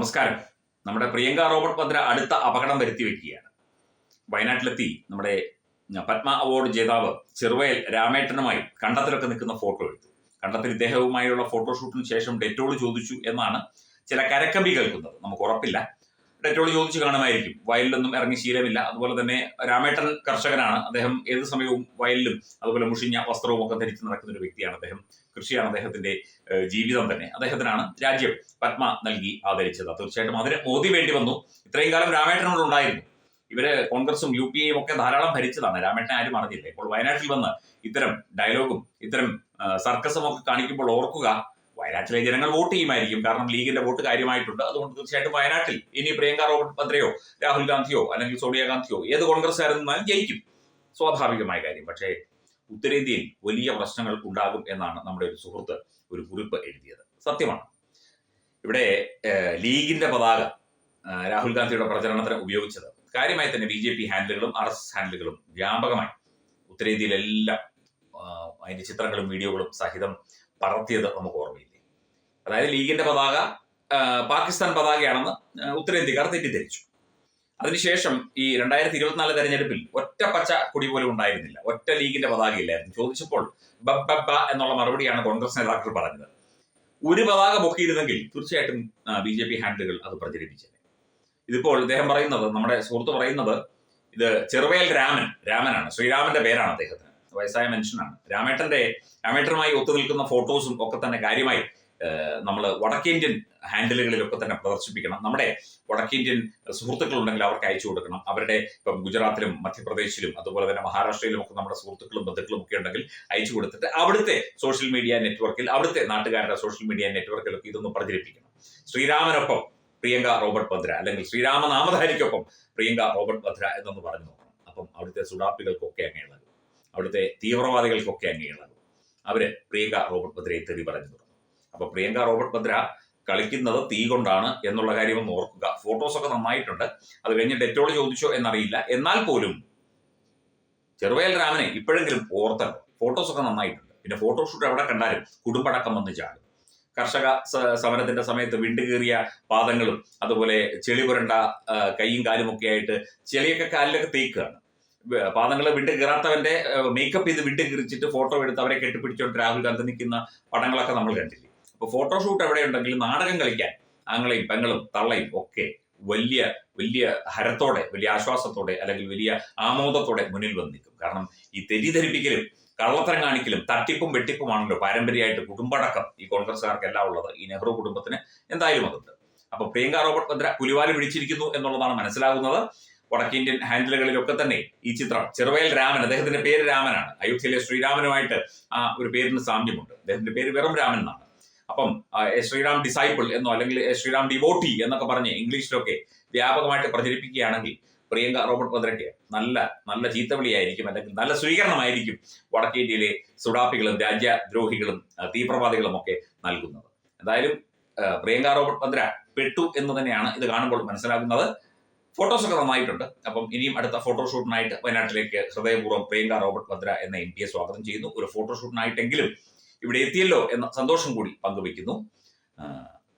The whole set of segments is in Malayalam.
നമസ്കാരം. നമ്മുടെ പ്രിയങ്ക റോബർട്ട് ഭദ്ര അടുത്ത അപകടം വരുത്തി വെക്കുകയാണ്. വയനാട്ടിലെത്തി നമ്മുടെ പത്മ അവാർഡ് ജേതാവ് ചെറുവയൽ രാമേട്ടനുമായി കണ്ടത്തിലൊക്കെ നിൽക്കുന്ന ഫോട്ടോ എടുത്തു. കണ്ടത്തിൽ ഇദ്ദേഹവുമായുള്ള ഫോട്ടോഷൂട്ടിന് ശേഷം ഡെറ്റോൾ ചോദിച്ചു എന്നാണ് ചില കരക്കമ്പി കേൾക്കുന്നത്. നമുക്ക് ഉറപ്പില്ല. ഡെറ്റോൾ ചോദിച്ച് കാണുമായിരിക്കും. വയലിലൊന്നും ഇറങ്ങി ശീലമില്ല. അതുപോലെ തന്നെ രാമേട്ടൻ കർഷകനാണ്. അദ്ദേഹം ഏത് സമയവും വയലിലും അതുപോലെ മുഷിഞ്ഞ വസ്ത്രവും ഒക്കെ ധരിച്ച് നടക്കുന്ന ഒരു വ്യക്തിയാണ് അദ്ദേഹം. കൃഷിയാണ് അദ്ദേഹത്തിന്റെ ജീവിതം തന്നെ. അദ്ദേഹത്തിനാണ് രാജ്യം പത്മ നൽകി ആദരിച്ചത്. തീർച്ചയായിട്ടും അതിന് മോദി വേണ്ടി വന്നു. ഇത്രയും കാലം രാമേട്ടനോട് ഉണ്ടായിരുന്നു. ഇവർ കോൺഗ്രസും യു പി എയും ഒക്കെ ധാരാളം ഭരിച്ചതാണ്. രാമേട്ടനെ ആരും അറിഞ്ഞില്ല. ഇപ്പോൾ വയനാട്ടിൽ വന്ന് ഇത്തരം ഡയലോഗും ഇത്തരം സർക്കസും ഒക്കെ കാണിക്കുമ്പോൾ ഓർക്കുക വയനാട്ടിലെ ജനങ്ങൾ വോട്ട് ചെയ്യുമായിരിക്കും. കാരണം ലീഗിന്റെ വോട്ട് കാര്യമായിട്ടുണ്ട്. അതുകൊണ്ട് തീർച്ചയായിട്ടും വയനാട്ടിൽ ഇനി പ്രിയങ്ക ഭദ്രയോ രാഹുൽ ഗാന്ധിയോ അല്ലെങ്കിൽ സോണിയാഗാന്ധിയോ ഏത് കോൺഗ്രസ്സുകാരെന്നാലും ജയിക്കും. സ്വാഭാവികമായ കാര്യം. പക്ഷേ ഉത്തരേന്ത്യയിൽ വലിയ പ്രശ്നങ്ങൾ ഉണ്ടാകും എന്നാണ് നമ്മുടെ ഒരു സുഹൃത്ത് ഒരു കുറിപ്പ് എഴുതിയത്. സത്യമാണ്. ഇവിടെ ലീഗിന്റെ പതാക രാഹുൽ ഗാന്ധിയുടെ പ്രചരണത്തിന് ഉപയോഗിച്ചത്. കാര്യമായി തന്നെ ബി ജെ പി ഹാൻഡിലുകളും ആർ എസ് എസ് ഹാൻഡിലുകളും വ്യാപകമായി ഉത്തരേന്ത്യയിലെല്ലാം അതിന്റെ ചിത്രങ്ങളും വീഡിയോകളും സഹിതം പറത്തിയത് നമുക്ക് ഓർമ്മയില്ലേ. അതായത് ലീഗിന്റെ പതാക പാകിസ്ഥാൻ പതാകയാണെന്ന് ഉത്തരേന്ത്യക്കാർ തെറ്റിദ്ധരിച്ചു. അതിനുശേഷം ഈ രണ്ടായിരത്തി ഇരുപത്തിനാല് തെരഞ്ഞെടുപ്പിൽ ഒറ്റ പച്ച കുടി പോലും ഉണ്ടായിരുന്നില്ല. ഒറ്റ ലീഗിന്റെ പതാകയില്ലായിരുന്നു ചോദിച്ചപ്പോൾ ബബ്ബ എന്നുള്ള മറുപടിയാണ് കോൺഗ്രസ് നേതാക്കൾ പറഞ്ഞത്. ഒരു പതാക പൊക്കിയിരുന്നെങ്കിൽ തീർച്ചയായിട്ടും ബി ജെ പി ഹാൻഡിലുകൾ അത് പ്രചരിപ്പിച്ചത് ഇതിപ്പോൾ അദ്ദേഹം പറയുന്നത് നമ്മുടെ സുഹൃത്ത് പറയുന്നത് ഇത് ചെറുവേൽ രാമൻ രാമനാണ് ശ്രീരാമന്റെ പേരാണ് അദ്ദേഹത്തിന്. വയസ്സായ മനുഷ്യനാണ്. രാമേട്ടന്റെ രാമേട്ടനുമായി ഒത്തുനിൽക്കുന്ന ഫോട്ടോസും ഒക്കെ തന്നെ കാര്യമായി നമ്മൾ വടക്കേന്ത്യൻ ഹാൻഡിലുകളിലൊക്കെ തന്നെ പ്രദർശിപ്പിക്കണം. നമ്മുടെ വടക്കേന്ത്യൻ സുഹൃത്തുക്കളുണ്ടെങ്കിൽ അവർക്ക് അയച്ചു കൊടുക്കണം. അവരുടെ ഇപ്പം ഗുജറാത്തിലും മധ്യപ്രദേശിലും അതുപോലെ തന്നെ മഹാരാഷ്ട്രയിലും ഒക്കെ നമ്മുടെ സുഹൃത്തുക്കളും ബന്ധുക്കളും ഒക്കെ ഉണ്ടെങ്കിൽ അയച്ചു കൊടുത്തിട്ട് അവിടുത്തെ സോഷ്യൽ മീഡിയ നെറ്റ്വർക്കിൽ അവിടുത്തെ നാട്ടുകാരുടെ സോഷ്യൽ മീഡിയ നെറ്റ്വർക്കിലൊക്കെ ഇതൊന്ന് പ്രചരിപ്പിക്കണം. ശ്രീരാമനൊപ്പം പ്രിയങ്ക റോബർട്ട് ഭദ്ര അല്ലെങ്കിൽ ശ്രീരാമനാമധാരിക്കൊപ്പം പ്രിയങ്ക റോബർട്ട് ഭദ്ര എന്നൊന്ന് പറഞ്ഞു നോക്കണം. അപ്പം അവിടുത്തെ സുഡാപ്പികൾക്കൊക്കെ അങ്ങ് ഇളകും അവിടുത്തെ തീവ്രവാദികൾക്കൊക്കെ അംഗീകാരം അവർ പ്രിയങ്ക റോബർട്ട് ഭദ്രയെ തെറി പറഞ്ഞു തുടങ്ങി. അപ്പൊ പ്രിയങ്ക റോബർട്ട് ഭദ്ര കളിക്കുന്നത് തീ കൊണ്ടാണ് എന്നുള്ള കാര്യം ഒന്ന് ഓർക്കുക. ഫോട്ടോസ് ഒക്കെ നന്നായിട്ടുണ്ട്. അത് കഴിഞ്ഞ് ഡെറ്റോൾ ചോദിച്ചോ എന്നറിയില്ല. എന്നാൽ പോലും ചെറുവയൽ രാമനെ ഇപ്പോഴെങ്കിലും ഓർത്തല്ലോ. ഫോട്ടോസ് ഒക്കെ നന്നായിട്ടുണ്ട്. പിന്നെ ഫോട്ടോഷൂട്ട് എവിടെ കണ്ടാലും കുടുംബടക്കം വന്ന് ചാടും. കർഷക സമരത്തിന്റെ സമയത്ത് വിണ്ടുകീറിയ പാദങ്ങളും അതുപോലെ ചെളി പുരണ്ട കൈയും കാലും ഒക്കെ ആയിട്ട് ചെളിയൊക്കെ കാലിലൊക്കെ തേക്കുകയാണ്. പാദങ്ങൾ വിട്ട് കീറാത്തവന്റെ മേക്കപ്പ് ചെയ്ത് വിട്ട് കീറിച്ചിട്ട് ഫോട്ടോ എടുത്ത് അവരെ കെട്ടിപ്പിടിച്ചോണ്ട് രാഹുൽ ഗാന്ധി നിൽക്കുന്ന പടങ്ങളൊക്കെ നമ്മൾ കണ്ടില്ലേ. അപ്പൊ ഫോട്ടോഷൂട്ട് എവിടെ ഉണ്ടെങ്കിലും നാടകം കളിക്കാൻ ആങ്ങളെയും പെങ്ങളും തള്ളയും ഒക്കെ വലിയ വലിയ ഹരത്തോടെ വലിയ ആശ്വാസത്തോടെ അല്ലെങ്കിൽ വലിയ ആമോദത്തോടെ മുന്നിൽ വന്ന് നിൽക്കും. കാരണം ഈ തെറ്റിദ്ധരിപ്പിക്കലും കള്ളത്തരം കാണിക്കലും തട്ടിപ്പും വെട്ടിപ്പുമാണല്ലോ പാരമ്പര്യമായിട്ട് കുടുംബടക്കം ഈ കോൺഗ്രസ്സുകാർക്ക് എല്ലാം ഉള്ളത് ഈ നെഹ്റു കുടുംബത്തിന് എന്തായാലും അതുണ്ട് അപ്പൊ പ്രിയങ്ക റോബർട്ട് വദ്ര പുലിവാൽ പിടിച്ചിരിക്കുന്നു എന്നുള്ളതാണ് മനസ്സിലാകുന്നത്. വടക്കേന്ത്യൻ ഹാൻഡിലുകളിലൊക്കെ തന്നെ ഈ ചിത്രം. ചെറുവയൽ രാമൻ അദ്ദേഹത്തിന്റെ പേര് രാമനാണ്. അയോധ്യയിലെ ശ്രീരാമനുമായിട്ട് ആ ഒരു പേരിന് സാമ്യമുണ്ട്. അദ്ദേഹത്തിന്റെ പേര് വെറും രാമൻ എന്നാണ്. അപ്പം ശ്രീറാം ഡിസൈപ്പിൾ എന്നോ അല്ലെങ്കിൽ ശ്രീറാം ഡിവോട്ടി എന്നൊക്കെ പറഞ്ഞ് ഇംഗ്ലീഷിലൊക്കെ വ്യാപകമായിട്ട് പ്രചരിപ്പിക്കുകയാണെങ്കിൽ പ്രിയങ്ക റോബർട്ട് ഭദ്രയ്ക്ക് നല്ല നല്ല ചീത്തവിളിയായിരിക്കും അല്ലെങ്കിൽ നല്ല സ്വീകരണമായിരിക്കും വടക്കേ ഇന്ത്യയിലെ സുഡാപ്പികളും രാജ്യദ്രോഹികളും തീവ്രവാദികളും ഒക്കെ നൽകുന്നത്. എന്തായാലും പ്രിയങ്ക റോബർട്ട് ഭദ്ര പെട്ടു എന്ന് തന്നെയാണ് ഇത് കാണുമ്പോൾ മനസ്സിലാകുന്നത്. ഫോട്ടോസ് ഒക്കെ നന്നായിട്ടുണ്ട്. അപ്പം ഇനിയും അടുത്ത ഫോട്ടോഷൂട്ടിനായിട്ട് വയനാട്ടിലേക്ക് ഹൃദയപൂർവം പ്രിയങ്ക റോബർട്ട് ഭദ്ര എന്ന എം പിയെ സ്വാഗതം ചെയ്യുന്നു. ഒരു ഫോട്ടോഷൂട്ടിനായിട്ടെങ്കിലും ഇവിടെ എത്തിയല്ലോ എന്ന സന്തോഷം കൂടി പങ്കുവയ്ക്കുന്നു.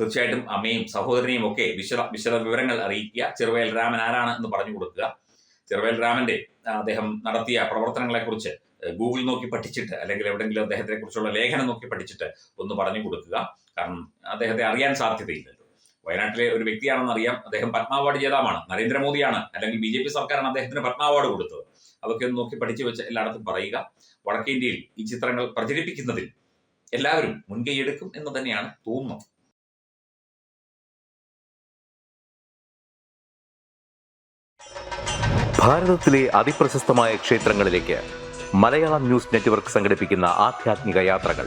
തീർച്ചയായിട്ടും അമ്മയും സഹോദരനെയും ഒക്കെ വിശദ വിശദ വിവരങ്ങൾ അറിയിക്കുക. ചെറുവയൽ രാമൻ ആരാണ് എന്ന് പറഞ്ഞു കൊടുക്കുക. ചെറുവയൽ രാമന്റെ അദ്ദേഹം നടത്തിയ പ്രവർത്തനങ്ങളെക്കുറിച്ച് ഗൂഗിൾ നോക്കി പഠിച്ചിട്ട് അല്ലെങ്കിൽ എവിടെയെങ്കിലും അദ്ദേഹത്തെ കുറിച്ചുള്ള ലേഖനം നോക്കി പഠിച്ചിട്ട് ഒന്ന് പറഞ്ഞു കൊടുക്കുക. കാരണം അദ്ദേഹത്തെ അറിയാൻ സാധ്യതയില്ലല്ലോ. വയനാട്ടിലെ ഒരു വ്യക്തിയാണെന്ന് അറിയാം. അദ്ദേഹം പത്മ അവാർഡ് ജേതാവാണ്. നരേന്ദ്രമോദിയാണ് അല്ലെങ്കിൽ ബി ജെ പി സർക്കാരാണ് അദ്ദേഹത്തിന് പത്മ അവാർഡ് കൊടുത്തത്. അതൊക്കെ ഒന്ന് നോക്കി പഠിച്ചു വെച്ച് എല്ലായിടത്തും പറയുക. വടക്കേ ഇന്ത്യയിൽ ഈ ചിത്രങ്ങൾ പ്രചരിപ്പിക്കുന്നതിൽ എല്ലാവരും മുൻകൈയെടുക്കും എന്ന് തന്നെയാണ് തോന്നുന്നത്. ഭാരതത്തിലെ അതിപ്രശസ്തമായ ക്ഷേത്രങ്ങളിലേക്ക് മലയാളം ന്യൂസ് നെറ്റ്വർക്ക് യാത്രകൾ.